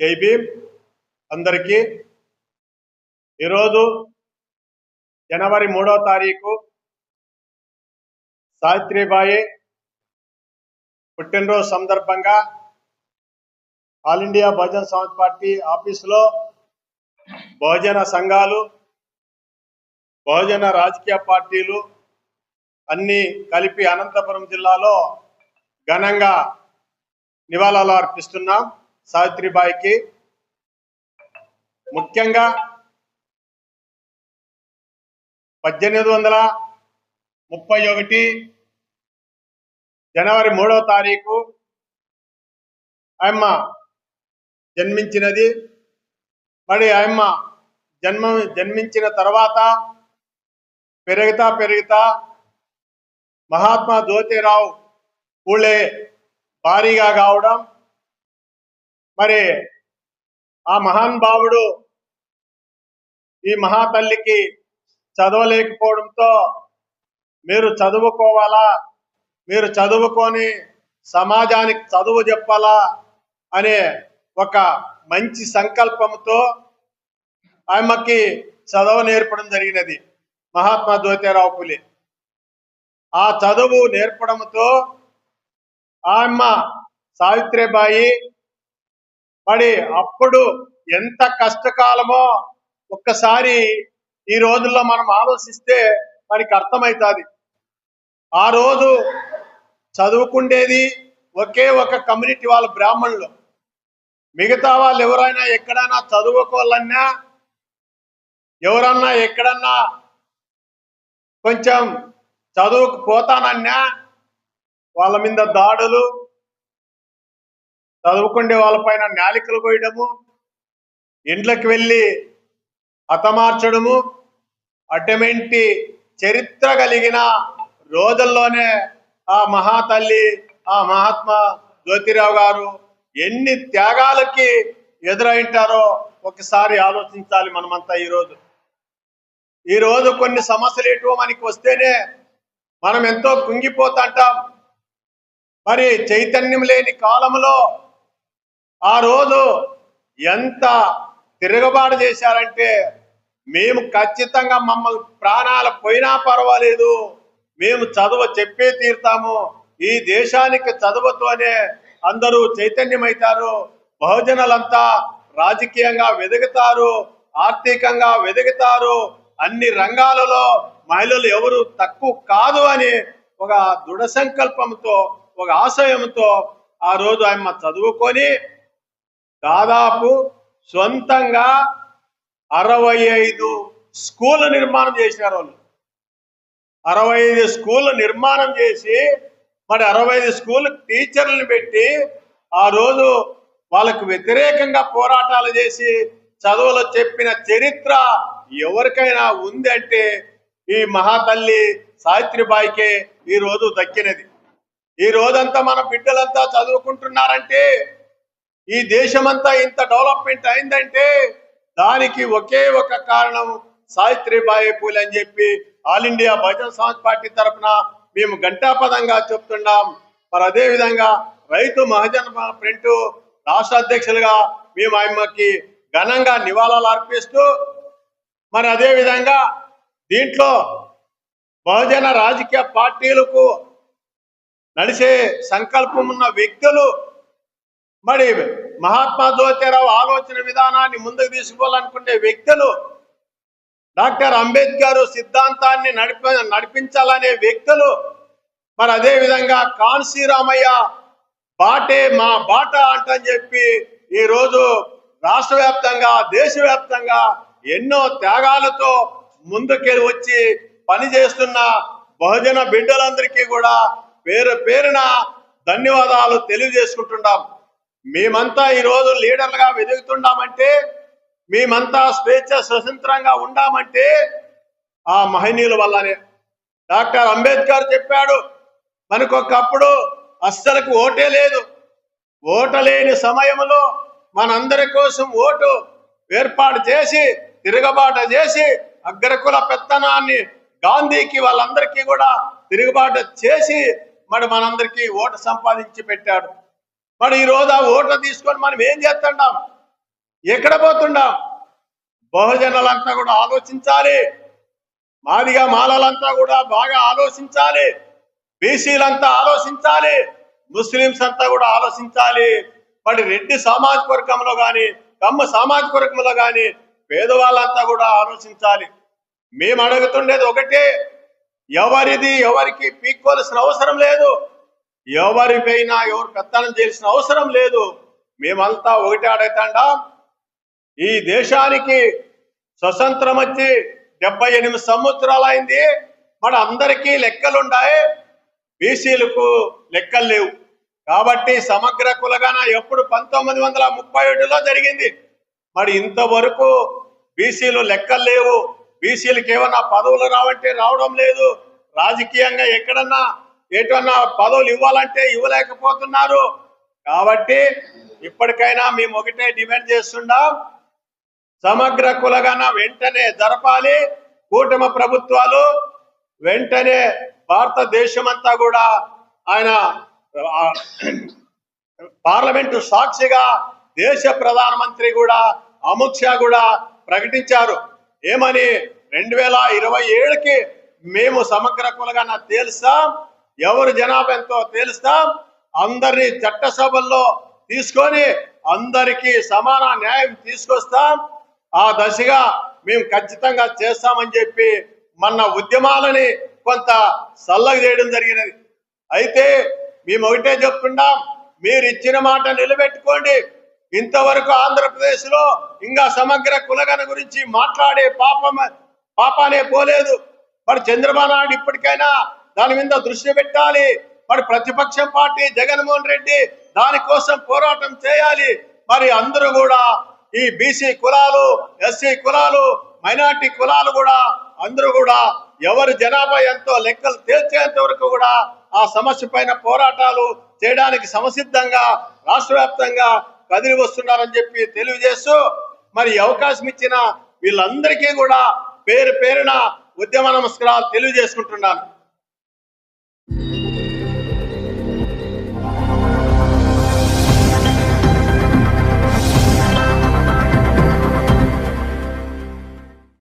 జై భీమ్ అందరికీ ఈరోజు జనవరి మూడో తారీఖు సావిత్రిబాయి పుట్టినరోజు సందర్భంగా all India Bahujan Samaj party ఆఫీసులో బహుజన సంఘాలు బహుజన రాజకీయ పార్టీలు అన్నీ కలిపి అనంతపురం జిల్లాలో ఘనంగా నివాళులు అర్పిస్తున్నాం. సావిత్రిబాయికి. ముఖ్యంగా పద్దెనిమిది వందల ముప్పై ఒకటి జనవరి మూడవ తారీఖు ఆయమ్మ జన్మించినది. మరి ఆయమ్మ జన్మ జన్మించిన తర్వాత పెరుగుతా పెరుగుతా మహాత్మా జ్యోతిరావు పూలే భారీగా కావడం మరి ఆ మహాన్ భావుడు ఈ మహాతల్లికి చదవలేకపోవడంతో మీరు చదువుకోవాలా? మీరు చదువుకొని సమాజానికి చదువు చెప్పాలా? అనే ఒక మంచి సంకల్పంతో ఆమెకి చదువు నేర్పడం జరిగినది మహాత్మా జ్యోతిరావు పులి. ఆ చదువు నేర్పడంతో ఆమె సావిత్రిబాయి మరి అప్పుడు ఎంత కష్టకాలమో ఒక్కసారి ఈ రోజుల్లో మనం ఆలోచిస్తే మనకి అర్థమవుతుంది ఆ రోజు చదువుకుండేది ఒకే ఒక కమ్యూనిటీ వాళ్ళ బ్రాహ్మణులు. మిగతా వాళ్ళు ఎవరైనా ఎక్కడైనా చదువుకోవాలన్నా ఎవరన్నా ఎక్కడన్నా కొంచెం చదువుకు పోతానన్నా వాళ్ళ మీద దాడులు చదువుకుండే వాళ్ళపైన నాలికలు పోయడము ఇండ్లకు వెళ్ళి హతమార్చడము అటువంటి చరిత్ర కలిగిన రోజుల్లోనే ఆ మహాతల్లి ఆ మహాత్మా జ్యోతిరావు గారు ఎన్ని త్యాగాలకి ఎదురైంటారో ఒకసారి ఆలోచించాలి మనమంతా ఈరోజు. ఈరోజు కొన్ని సమస్యలు ఎటువో మనకి వస్తేనే మనం ఎంతో కుంగిపోతుంటాం. మరి చైతన్యం లేని కాలంలో ఆ రోజు ఎంత తిరగబాటు చేశారంటే మేము ఖచ్చితంగా మమ్మల్ని ప్రాణాలు పోయినా పర్వాలేదు. మేము చదువు చెప్పే తీరుతాము. ఈ దేశానికి చదువుతోనే అందరూ చైతన్యమవుతారు బహుజనులంతా రాజకీయంగా వెదుగుతారు ఆర్థికంగా వెదుగుతారు. అన్ని రంగాలలో మహిళలు ఎవరు తక్కువ కాదు అని ఒక దృఢ సంకల్పంతో ఒక ఆశయంతో ఆ రోజు ఆమె చదువుకొని దాదాపు సొంతంగా అరవై ఐదు స్కూల్ నిర్మాణం చేసినారు వాళ్ళు. అరవై ఐదు స్కూల్ నిర్మాణం చేసి మరి అరవై ఐదు స్కూల్ టీచర్లను పెట్టి ఆ రోజు వాళ్ళకు వ్యతిరేకంగా పోరాటాలు చేసి చదువులో చెప్పిన చరిత్ర ఎవరికైనా ఉంది అంటే ఈ మహాతల్లి సావిత్రిబాయికే ఈ రోజు దక్కినది. ఈ రోజంతా మన బిడ్డలంతా చదువుకుంటున్నారంటే ఈ దేశమంతా ఇంత డెవలప్మెంట్ అయిందంటే దానికి ఒకే ఒక కారణం సావిత్రిబాయి పూలే అని చెప్పి all India Bahujan Samaj party తరఫున మేము గంటాపదంగా చెప్తున్నాం. మరి అదే విధంగా రైతు మహాజన ఫ్రంట్ రాష్ట్ర అధ్యక్షులుగా మేము ఆయమ్మకి ఘనంగా నివాళులు అర్పిస్తూ మరి అదే విధంగా దీంట్లో బహుజన రాజకీయ పార్టీలకు నడిచే సంకల్పం ఉన్న వ్యక్తులు మరి మహాత్మా జ్యోతిరావు ఆలోచన విధానాన్ని ముందుకు తీసుకోవాలనుకునే వ్యక్తులు డాక్టర్ అంబేద్కర్ సిద్ధాంతాన్ని నడిప నడిపించాలనే వ్యక్తులు మరి అదే విధంగా కాన్సీరామయ్య బాటే మా బాట అంటని చెప్పి ఈ రోజు రాష్ట్ర వ్యాప్తంగా దేశవ్యాప్తంగా ఎన్నో త్యాగాలతో ముందుకెళ్ళి వచ్చి పనిచేస్తున్న బహుజన బిడ్డలందరికీ కూడా పేరు పేరున ధన్యవాదాలు తెలియజేసుకుంటున్నాం. మేమంతా ఈ రోజు లీడర్లుగా వెతుకుతున్నామంటే మేమంతా స్వేచ్ఛ స్వతంత్రంగా ఉండామంటే ఆ మహనీయుల వల్లనే. డాక్టర్ అంబేద్కర్ చెప్పాడు మనకు ఒకప్పుడు అస్సలకు ఓటే లేదు. ఓటలేని సమయంలో మనందరి కోసం ఓటు ఏర్పాటు చేసి తిరుగుబాటు చేసి అగ్రకుల పెత్తనాన్ని గాంధీకి వాళ్ళందరికీ కూడా తిరుగుబాటు చేసి మరి మనందరికీ ఓటు సంపాదించి పెట్టాడు. మరి ఈ రోజు ఆ ఓట్లు తీసుకొని మనం ఏం చేస్తుంటాం? ఎక్కడ పోతుండాం బహుజనులంతా కూడా ఆలోచించాలి. మాదిగా మాలలంతా కూడా బాగా ఆలోచించాలి. బీసీలంతా ఆలోచించాలి. ముస్లింస్ అంతా కూడా ఆలోచించాలి. మరి రెడ్డి సామాజిక వర్గంలో కానీ కమ్మ సామాజిక వర్గంలో కానీ పేదవాళ్ళంతా కూడా ఆలోచించాలి. మేము అడుగుతుండేది ఒకటే. ఎవరిది ఎవరికి పీక్కోవలసిన అవసరం లేదు. ఎవరిపైనా ఎవరు పెత్తనం చేయాల్సిన అవసరం లేదు. మేమంతా ఒకటే అడుగుతాండాం ఈ దేశానికి స్వతంత్రం వచ్చి డెబ్బై ఎనిమిది సంవత్సరాలు అయింది. మన అందరికీ లెక్కలుండాయి. బీసీలకు లెక్కలు లేవు. కాబట్టి సమగ్ర కులగాన ఎప్పుడు పంతొమ్మిది వందల ముప్పై ఏడులో జరిగింది. మరి ఇంతవరకు బీసీలు లెక్కలు లేవు. బీసీలకు ఏమన్నా పదవులు రావంటే రావడం లేదు. రాజకీయంగా ఎక్కడన్నా ఎటన్నా పదవులు ఇవ్వాలంటే ఇవ్వలేకపోతున్నారు. కాబట్టి ఇప్పటికైనా మేము ఒకటే డిమాండ్ చేస్తున్నాం. సమగ్ర కులగన వెంటనే జరపాలి. కూటమి ప్రభుత్వాలు వెంటనే భారతదేశం అంతా కూడా ఆయన పార్లమెంటు సాక్షిగా దేశ ప్రధానమంత్రి కూడా అమిత్ షా కూడా ప్రకటించారు. ఏమని? రెండు వేల ఇరవై ఏడుకి మేము సమగ్ర కులగన తేలుస్తాం ఎవరు జనాభా ఎంతో తేలుస్తాం? అందరినీ చట్టసభల్లో తీసుకొని అందరికీ సమాన న్యాయం తీసుకొస్తాం. ఆ దశగా మేము ఖచ్చితంగా చేస్తామని చెప్పి మన ఉద్యమాలని కొంత సల్లగ చేయడం జరిగినది. అయితే మేము ఒకటే చెప్తున్నాం మీరు ఇచ్చిన మాట నిలబెట్టుకోండి. ఇంతవరకు ఆంధ్రప్రదేశ్లో ఇంకా సమగ్ర కులగన గురించి మాట్లాడే పాపం పాపానే పోలేదు. మరి చంద్రబాబు నాయుడు ఇప్పటికైనా దాని మీద దృష్టి పెట్టాలి. మరి ప్రతిపక్షం పార్టీ జగన్మోహన్ రెడ్డి దానికోసం పోరాటం చేయాలి. మరి అందరూ కూడా ఈ బీసీ కులాలు ఎస్సీ కులాలు మైనార్టీ కులాలు కూడా అందరూ కూడా ఎవరి జనాభా ఎంతో లెక్కలు తేల్చేంత వరకు కూడా ఆ సమస్య పైన పోరాటాలు చేయడానికి సమసిద్ధంగా రాష్ట్ర వ్యాప్తంగా కదిలి వస్తున్నారని చెప్పి తెలియజేస్తూ మరి అవకాశం ఇచ్చిన వీళ్ళందరికీ కూడా పేరు పేరున ఉద్యమ నమస్కారాలు తెలియజేసుకుంటున్నాను.